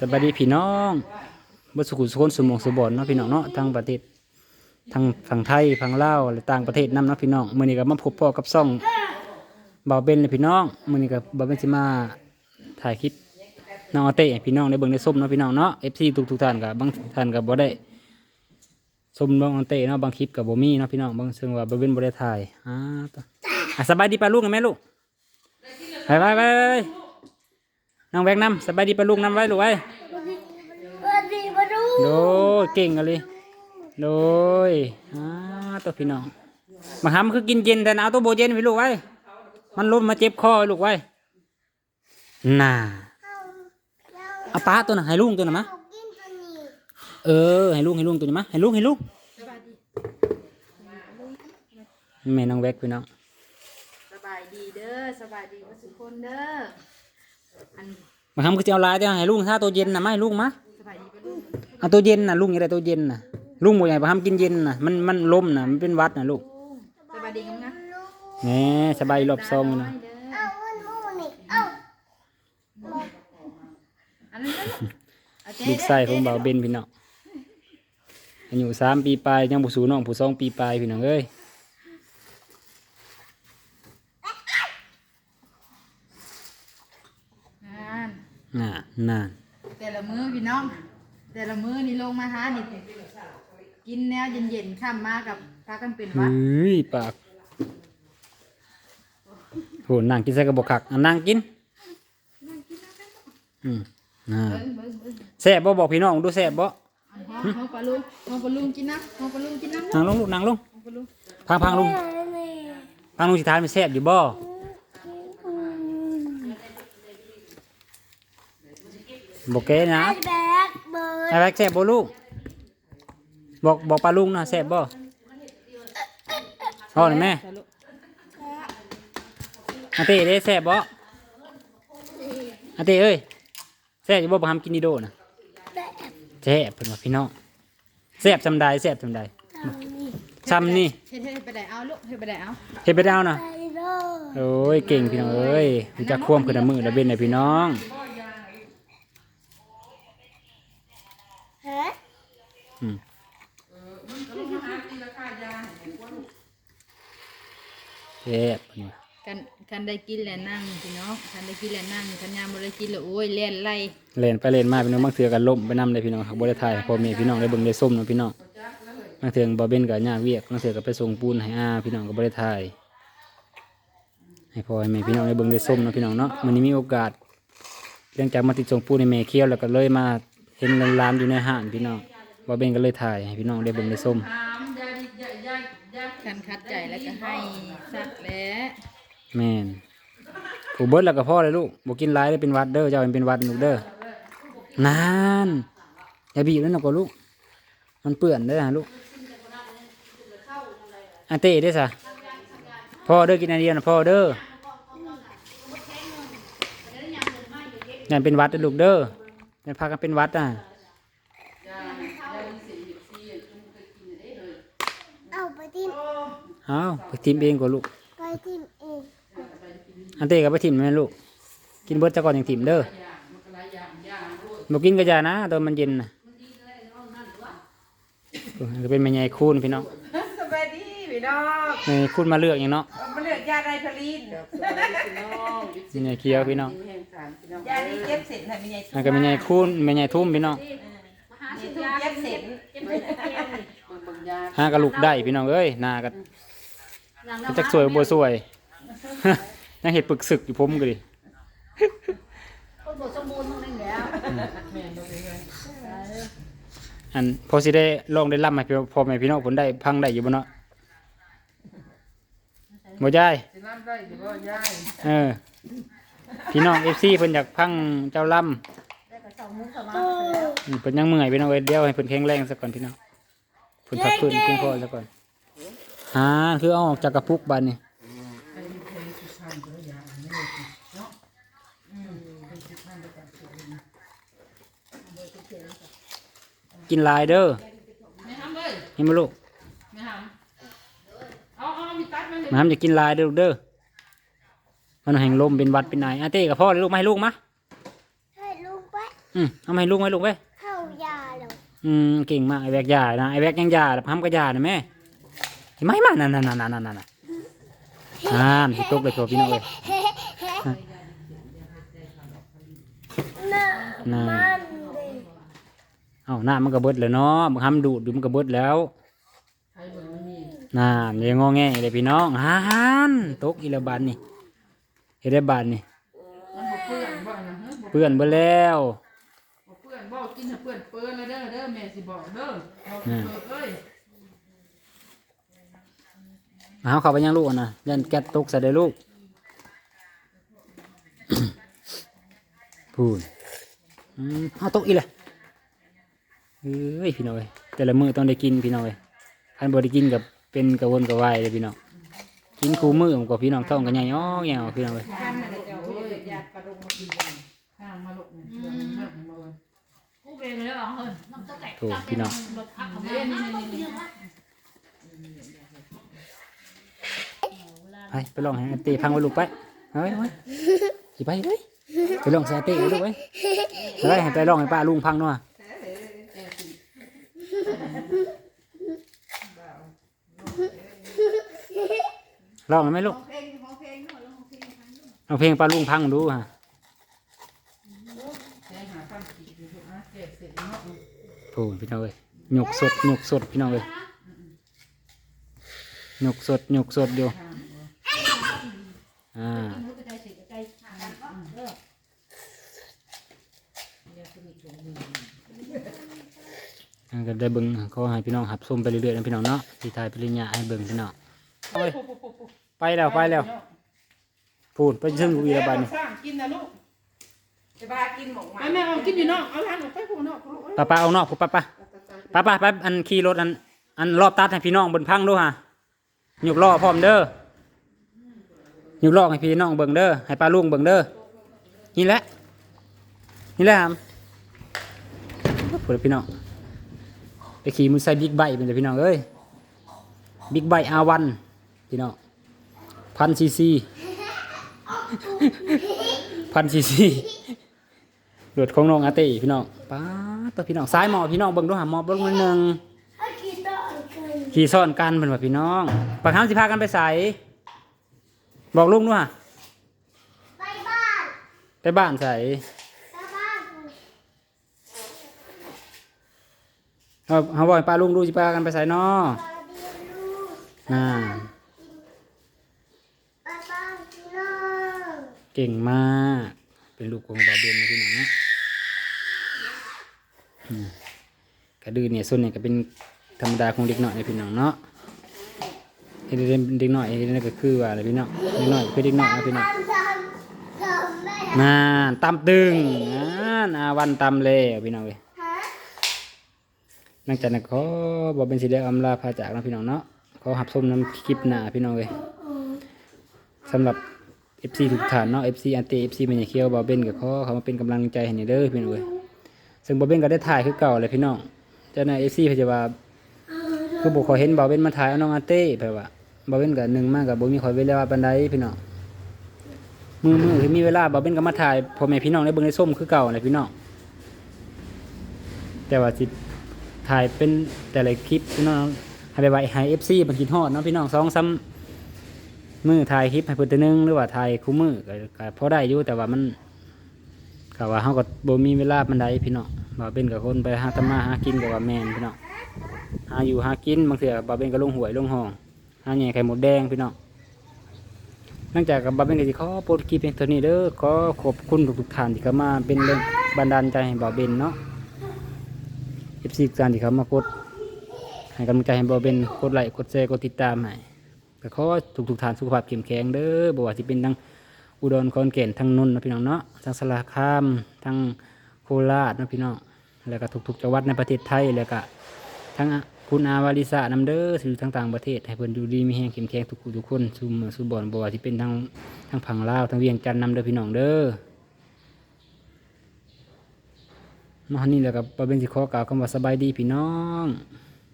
สบายดีพี่น้องบสุขุสุคนสมองสุบอนเนาะพี่น้องเนาะทั้งประเทศทั้งฝั่งไทยฝั่งลาวและต่างประเทศนํเนาะพี่น้องมื้อนี้ก็มาพบพ่อกับซ่องบ่าวเบนเลยพี่น้องมื้อนี้ก็บ่าวเบนสิมาถ่ายคลิปน้องอาเต้พี่น้องได้เบิ่งได้ชมเนาะพี่น้องเนาะ FC ทุกทุกๆท่านก็บางท่านก็บ่ได้ชมน้องอาเต้เนาะบางคลิปก็บ่มีเนาะพี่น้องบางซึ่งว่าบ่าวเบนบ่ได้ถ่ายอ่าอะสบายดีป่ะลูกแม่ลูกไปไปไป น้องแบกน้ำสบายดีป่ะลูกน้ำไว้ลูกไว้วันดีมาดูโดยเก่งอะเลยโดยอ่าตัวพี่น้องมาหำคือกินเย็นแต่เอาตัวโบเย็นไว้ลูกไว้ มันรุดมาเจ็บคอไว้ลูกไว้น่าเอาป้าตัวน่ะให้ลุงตัวน่ะมะเอากินตัวนี้เออให้ลุงให้ลุงตัวนี้มะให้ลุงให้ลุงแม่น้องแวกพี่น้องสบายดีเด้อสบายดีว่าสุกคนเด้ออัน มาหำคือจะเอาลายเดี๋ยวให้ลุงถ้าตัวเย็นน่ะมาให้ลุงมะสบาเอาตัวเย็นน่ะลุงอย่าได้ตัวเย็นน่ะลุงบ่ใหญ่มาหำกินเย็นน่ะมันมันลมน่ะมันเป็นวัดน่ะลูกสบายดีงั้นนะแหน่สบายรอบซองอยู่นะเด้อเอาวันมูนี่เอาอันนั้นนะลูกไส้ของเบาเบนพี่น้องอายุสามปีปลายยังบุสูน้องผู้สองปีปลายพี่น้องเอ้ย อ่าน น่าน่าแต่ละมื้อพี่น้อง แต่ละมื้อนี่ลงมาหานี่กินแนวเย็นๆข้ามมากับพากันเป็นเฮวัด้ยปากโหนั่งกินใส่กระบอกขักอะนั่งกินอืมน่าเบิ้งเบิ้งเบิ้งแซ่บบ่บอกพี่น้องดูแซ่บบ่ห้องห้องปลาลุงห้องปลาลุงกินนะห้องปลาลุงกินนะนั่งลงลูกนั่งลงห้องปลาลุงพังพังลุงนี่พังลุงสิทานมันแซ่บอยู่บ่ บอกแกนะไอ้แบกเบิร์ดไอ้แบกแซ่บบ่ลูก บอกบอกปลาลุงนะแซ่บบ่พ่อหน่อยแม่สรุปอาเต้เด้แซ่บบ่อาเต้เอ้ยแซ่บอยู่บ่บ่ทำกินดีโดนะแบกแซ่บเพิ่นว่าพี่น้องแซ่บจำได้แซ่บจำได้ทำนี่ซ้ำนี่เฮ็ดเฮ็ดไปได้เอาลูกเฮ็ดไปได้เอาเฮ็ดไปดาวนะไปโลดโอ้ยเก่งพี่น้องเอ้ยรู้จักควมขึ้นละมือละเบ็นเลยพี่น้อง ฮะ อืมแซ่บเพิ่นว่ากันกันได้กินแล้วนั่งพี่น้องกันได้กินแล้วนั่งกันยามบ่ได้กินแล้วโอ้ยเล่นไล่เล่นไปเล่นมาพี่น้องบางเทื่อก็ล้มไปนำเลยพี่น้องครับบ่ได้ถ่ายให้พ่อแม่พี่น้องได้เบิ่งได้ส้มเนาะพี่น้องบางเทื่อบ่เบ็นก็ยากเวียกบางเทื่อก็ไปส่งปูนให้อาพี่น้องก็บ่ได้ถ่ายให้พ่อให้แม่พี่น้องได้เบิ่งได้ส้มเนาะพี่น้องเนาะมื้อนี้มีโอกาสเรื่องจากมาติดส่งปูนให้แม่เคี้ยวแล้วก็เลยมาเห็นร้านๆอยู่ในห้างพี่น้อง บ่เบ็นก็เลยถ่ายให้พี่น้องได้เบิ่งได้ส้มกันคัดใจแล้วก็ให้สักแหล้วแม่นผูเบิดแล้วก็พ่อเลยลูกบ่กินหลายได้เป็นหวัดเด้อเจ้าเป็นหวัดลูกเด้อนานอย่าบีบแล้วนะก็ลูก มันเปื้อนเด้อฮะลูกอันเต้เด้อซะพ่อเด้อกินอันเดียวนะพ่อเด้ออย่าเป็นหวัดเด้อลูกเด้ออย่าพากันเป็นหวัดอะ เอาไปทิม เอาไปทิมเองก็ลูกไปทิมเองอันเต้ก็ไปทิมแม่ลูก กินเบิดซะก่อนอย่างทิมเด้อบ่กินก็อย่านะตอนมันเย็นน่ะเออก็เป็นแม่ใหญ่คูณพี่น้องสบายดีพี่น้องแม่ใหญ่คูณมาเลือกอย่างเนาะมาเลือกยาไดพลีนแม่ใหญ่เคี้ยวพี่น้องยานี้เย็บเสร็จให้มีไงแล้วก็แม่ใหญ่คูณแม่ใหญ่ทุ่มพี่น้องทุกเย็บเสร็จหากระลูกได้พี่น้องเอ้ยหน้าก็ จักสวยบ่สวยยังเห็ดปึกศึกอยู่ผมก็ดิอันพอสิได้ลองได้ล่ำให้พี่พ่อแม่พี่น้องผลได้พังได้อยู่บ่เนาะบ่ยายสิน้ำได้หรือว่ายายเออ พี่น้อง FC เพิ่นอยากพังเจ้าล่ำโอ้อืมเพิ่นยังเมื่อยพี่น้องเอ้ยเดี๋ยวให้เพิ่นแข็งแรงซะก่อนพี่น้องเพิ่นพักฟื้นเพียงพอซะก่อน อ่าคือเอาออกจากกระปุกบัดนี่กินหลายเด้อไม่ทำเลยเห็นบ่ลูกไม่ทำเอาเอามีตัดมามาทำจะกินหลายเด้อลูกเด้อมันแห่งลมเป็นหวัดเป็นไออาเต้กับพ่อเลยลูกมาให้ลูกมาให้ลุงไปอืมเอามาให้ลุงไว้ลุงไว้เข้ายาแล้วอืมเก่งมากไอ้แบกยานะไอ้แบกยังยาทำก็ยานะแม่ เห็นไหมมานั่นนั่นนั่นนั่นนั่นนั่นอ่านที่ตกเลยตัวพี่น้องเลยเฮ้เฮ้น่ะน่ะมันเลยเอ้าหน้ามันก็เบิดแล้วเนาะมันทำดูดดูมันก็เบิดแล้วใครบ่มันมีน่าเดี๋ยวงอแงเลยพี่น้องฮานตกอีละบานนี่เห็นได้บานนี่มันบ่เปื้อนบ่นะฮะบ่เปื้อนเบิดแล้วบ่เปื้อนบ่กินให้เปื้อนเปื้อนแล้วเด้อเด้อแม่สิบอกเด้อบอกเปิดเอ้ย เอาเข้าไปยังลูกอะนะยันแก๊สตกใส่ได้ลูกพูนอืมเอาตกอีเลยเอ้ยพี่น้องเอ้ยแต่ละมื้อต้องได้กินพี่น้องเอ้ยคันบ่ได้กินกับเป็นกระวนกระวายเลยพี่น้องกินคู่มื้อมันก็พี่น้องท้องก็ใหญ่อ้อแงวพี่น้องเอ้ยท่านน่ะเจ้าเอ้ยอยากปลาดงมากินกันข้างมาลูกเนี่ยเบิ่งเบิ่ง ไปไปลองให้อาเต้พังไว้ลูกไปเอาไว้เอาไว้สิไปเลยไปลองใส่อาเต้ไว้ลูกไว้ไปให้ไปลองให้ป้าลุงพังเนาะลองไหมลูกเอาเพลงป้าลุงพังดูฮะแค่หาความคิดอยู่ลูกนะเก็บเสร็จเนาะโอ้พี่น้องเอ้ยหยกสดหยกสดพี่น้องเอ้ยหยกสดหยกสดอยู่ อ่าอันก็ได้เบิ่งเขาให้พี่น้องหับส้มไปเรื่อยๆนะพี่น้องเนาะที่ถ่ายปริญญาให้เบิ่งพี่น้องโอ้ยไปแล้วไปแล้วพูดไปซึ่งลูกอีละบาดนี่สร้ากินนะลูกจะพากินหมกมาแม่เอากินอยู่นอกเอาทานออกไปพวกนอกป้าป้าเอานอกพูป้าป้าป้าป้าป้าอันขี่รถอันอันรอบตัดให้พี่น้องบนพังดูฮะหยกล้อพร้อมเด้อ หยกล้อให้พี่น้องเบิ่งเด้อให้ป้าลุงเบิ่งเด้อนี่แหละนี่แหละครับพูดพี่น้องไปขี่มือใส่บิ๊กไบค์เป็นเลยพี่น้องเอ้ยบิ๊กไบค์อาวันพี่น้องพันซีซีพันซีซีรถของน้องอาเต้พี่น้องป้าตัวพี่น้องซ้ายหมอพี่น้องเบิ่งดูหามอเบิ่งมือหนึ่งเอากินกันขี่ซ้อนกันเป็นว่าพี่น้องปากคำสิพากันไปใส่ บอกลุงด้วยไปบ้าน ไปบ้านใส่ไปบ้านเขาเขาบอกให้ป้าลุงดูสิพากันไปใส่นอไปเรียนรู้น่าไปบ้านพี่น้องเก่งมาก เป็นลูกของบาเบนนะพี่น้องเนาะอืมกระดือเนี่ยส่วนเนี่ยก็เป็นธรรมดาของเด็กน้อยนะพี่น้องเนาะ เฮ็ดให้เด็กน้อยเฮ็ดให้ก็คือว่าอะไรพี่น้องเด็กน้อยคือเด็กน้อยนะพี่น้องทำทำทำแม่น่าตำตึงน่าอาวันตำแล้วพี่น้องเว้ยฮะหลังจากนั้นก็บอกเป็นสีแดงอำลาพาจากนะพี่น้องเนาะขอหับส้มน้ำคลิปหน้าพี่น้องเลยสำหรับ FC ทุกฐานเนาะ FC อันเต FC มันอย่าเคี้ยวบอเบนกับเขาเขามาเป็นกำลังใจให้นี่เด้อพี่น้องเลยซึ่งบอเบนก็ได้ถ่ายคือเก่าเลยพี่น้องเจ้านาย FC เพิ่นจะว่าคือบุขอยเห็นบอเบนมาถ่ายเอาน้องอันเต้แปลว่า บอเบนกับหนึ่งมากกับบุมีคอยเวลาปันใดพี่น้องมือมือคือมีเวลาบอเบนก็มาถ่ายพ่อแม่พี่น้องได้เบิ่งได้ส้มคือเก่าเลยพี่น้องแต่ว่าสิถ่ายเป็นแต่ละคลิปพี่น้องให้ไปไว้ให้เอฟซีบางทีทอดเนาะพี่น้องสองซ้ำมือถ่ายคลิปให้เพิ่นตัวหนึงหรือว่าถ่ายคู่มือก็พอได้อยู่แต่ว่ามันก็ว่าเฮาก็บ่มีเวลาปานใดพี่น้องบ่าเป็นกับคนไปหาทำมาหากินก็ว่าแม่นพี่น้องหาอยู่หากินบางเทื่อบ่าเป็นก็ลงหวยลงห้อง หาแหน่ไข่หมดแดงพี่น้องหลังจากกับบาเป็นก็สิขอโปรดคลิปเพียงเท่านี้เด้อขอขอบคุณทุกๆท่านที่เข้ามาเป็นแรงบันดาลใจให้บ่าวเป็นเนาะเอฟซีการที่เขามากดให้กำลังใจให้บอเป็นกดไลค์กดแชร์กดติดตามให้ก็ขอทุกทุกๆท่านสุขภาพเข้มแข็งเด้อบ่ว่าสิเป็นทั้งอุดรขอนแก่นทั้งนนท์นะพี่น้องเนาะทั้งสารคามทั้งโคราชนะพี่น้องแล้วก็ทุกๆจังหวัดในประเทศไทยแล้วก็ทั้ง คุณอาวาริสานำเด้อสู่ทั้งต่างประเทศ ให้เพิ่นอยู่ดีมีแรงเข้มแข็งทุกคู่ทุกคนซุ่มซุ่มบ่อนบ่ว่าสิเป็นทั้งทั้งผังลาวทั้งเวียงจันทน์นำเด้อพี่น้องเด้อมาหันนี่แล้วกับประเป็นสิขอกล่าวคำว่าสบายดีพี่น้อง